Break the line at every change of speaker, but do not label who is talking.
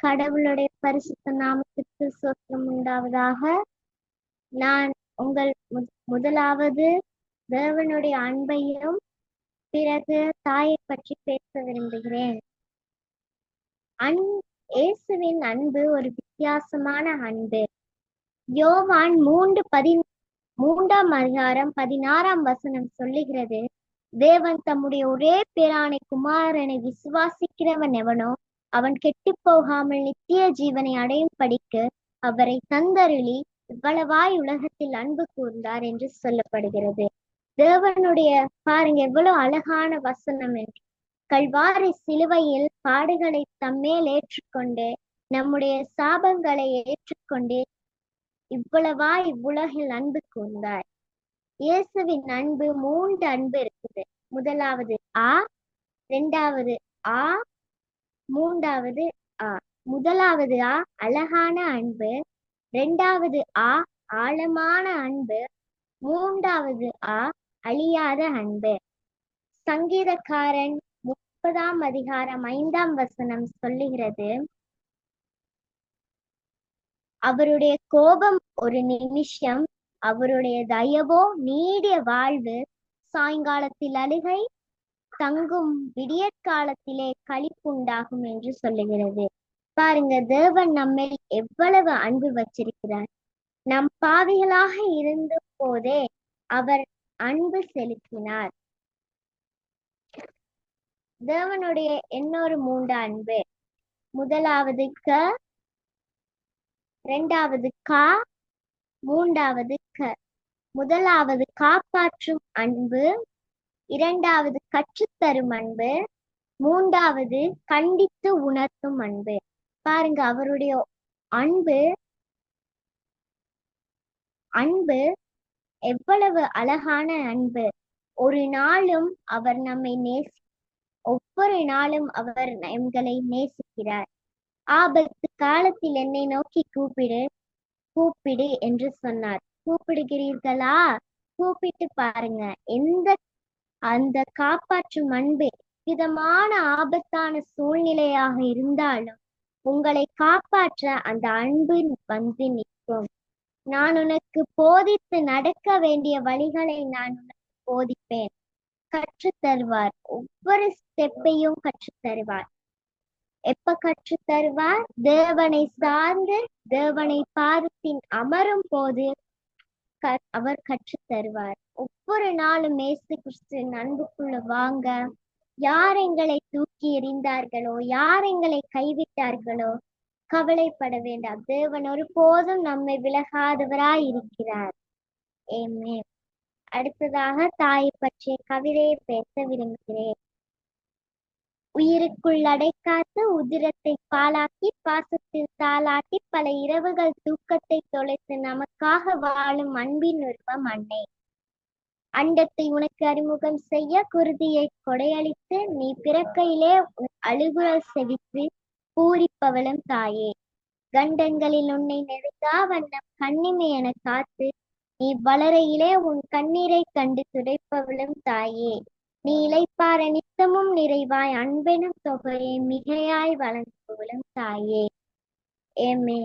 கடவுளுடைய பரிசுத்த நாமத்திற்கு சோத்திரம் உண்டாவதாக. நான் உங்கள் மு- முதலாவது தேவனுடைய அன்பையும் பிறகு தாயை பற்றி பேச விரும்புகிறேன். அன் இயேசுவின் அன்பு ஒரு வித்தியாசமான அன்பு. யோவான் மூன்று பதி மூன்றாம் அதிகாரம் பதினாறாம் வசனம் சொல்லுகிறது தேவன் தம்முடைய ஒரே பேரானை குமாரனை விசுவாசிக்கிறவன் எவனோ அவன் கெட்டுப் போகாமல் நித்திய ஜீவனை அடையும் படிக்கு அவரை தந்தருளி இவ்வளவாய் உலகத்தில் அன்பு கூர்ந்தார் என்று சொல்லப்படுகிறது. தேவனுடைய பாருங்க எவ்வளவு அழகான வசனம் என்று. கல்வாரி சிலுவையில் பாடுகளை தம்மேல் ஏற்றுக்கொண்டு நம்முடைய சாபங்களை ஏற்றுக்கொண்டு இவ்வளவா இவ்வுலகில் அன்பு கூர்ந்தார். இயேசுவின் அன்பு மூன்று அன்பு இருக்குது. முதலாவது ஆ இரண்டாவது ஆ மூன்றாவது ஆ முதலாவது ஆ அழகான அன்பு. ரெண்டாவது ஆ ஆழமான அன்பு. மூன்றாவது ஆ அழியாத அன்பு. சங்கீதக்காரன் முப்பதாம் அதிகாரம் ஐந்தாம் வசனம் சொல்லுகிறது. அவருடைய கோபம் ஒரு நிமிஷம் அவருடைய தயவோ நீடிய வாழ்வு. சாயங்காலத்தில் அழுகை தங்கும் விடியற்காலத்திலே களிப்புண்டாகும் என்று சொல்லுகிறது. பாருங்க தேவன் நம்மில் எவ்வளவு அன்பு வச்சிருக்கிறார். நம் பாவிகளாக இருந்த போதே அவர் அன்பு செலுத்தினார். தேவனுடைய இன்னொரு மூன்று அன்பு. முதலாவது க இரண்டாவது கா மூன்றாவது க. முதலாவது காப்பாற்றும் அன்பு இரண்டாவது கற்றுத்தரும் அன்பு மூன்றாவது கண்டித்து உணர்த்தும் அன்பு. பாருங்க அவருடைய அன்பு அன்பு எவ்வளவு அழகான அன்பு. ஒரு நாளும் அவர் நம்மை நேசி ஒவ்வொரு நாளும் அவர் எங்களை நேசிக்கிறார். ஆபத்து காலத்தில் என்னை நோக்கி கூப்பிடு கூப்பிடு என்று சொன்னார். கூப்பிடுகிறீர்களா? கூப்பிட்டு பாருங்க எந்த அந்த காப்பாற்றும் அன்பே விதமான ஆபத்தான சூழ்நிலையாக இருந்தாலும் உங்களை காப்பாற்ற அந்த அன்பு வந்து நிற்கும். நான் உனக்கு போதித்து நடக்க வேண்டிய வழிகளை நான் உனக்கு போதிப்பேன். கற்று தருவார் ஒவ்வொரு ஸ்டெப்பையும் கற்று தருவார் எப்ப கற்றுத் தருவார் தேவனை சார்ந்து தேவனை பாதத்தின் அமரும் போது க- அவர் கற்றுத் தருவார் ஒவ்வொரு நாளும் இயேசு கிறிஸ்து அன்புக்குள்ள வாங்க. யார் எங்களை தூக்கி எறிந்தார்களோ யார் எங்களை கைவிட்டார்களோ கவலைப்பட வேண்டாம். தேவன் ஒருபோதும் நம்மை விலகாதவராய் இருக்கிறார். ஏமே அடுத்ததாக தாயை பற்றிய கவிதையை பேச விரும்புகிறேன். உயிருக்குள் அடைக்காத்து உதிரத்தை பாலாக்கி பாசத்தில் தாளாட்டி பல இரவுகள் தூக்கத்தை தொலைத்து நமக்காக வாழும் அன்பின் உருவம் அன்னை. அண்டத்தை உனக்கு அறிமுகம் செய்ய குருதியை கொடையளித்து நீ பிறக்கையிலே உன் செவித்து பூரிப்பவளும் தாயே. கண்டங்களில் உன்னை நெருங்கா வண்ணம் கண்ணிமை என காத்து நீ வளரையிலே உன் கண்ணீரை கண்டு துடைப்பவளும் தாயே. நீ இளைப்பாற நித்தமும் நிறைவாய் அன்பெனும் தொகையை மிகையாய் வளர்ந்தவளும் தாயே. ஏமே